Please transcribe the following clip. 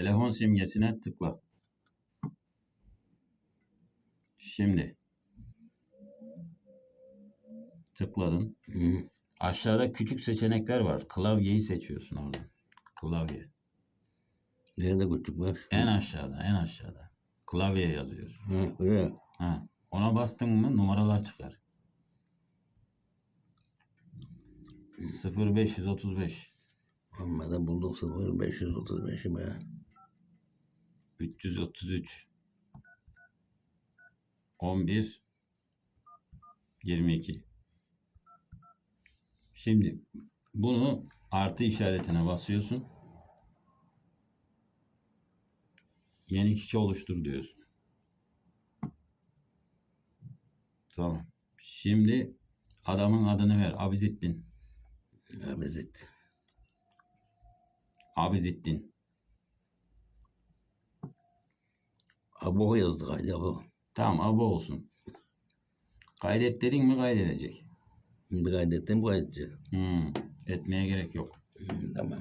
Telefon simgesine tıkla. Şimdi tıkladın. Hı. Aşağıda küçük seçenekler var. Klavyeyi seçiyorsun oradan. Klavye. Nerede küçük var? En aşağıda, en aşağıda. Klavye yazıyor. Ha, öyle. Ha. Ona bastın mı numaralar çıkar. 0535 Amma da bulduk 0535'i be. 333 11 22 Şimdi bunu artı işaretine basıyorsun. Yeni kişi oluştur diyorsun. Tamam. Şimdi adamın adını ver. Abizittin. Abizit. Abizittin. Abo yazdık haydi abo. Tamam abo olsun. Kaydet dedin mi kaydedecek. Şimdi kaydettim kaydedecek. Hmm, etmeye gerek yok. Hı, tamam.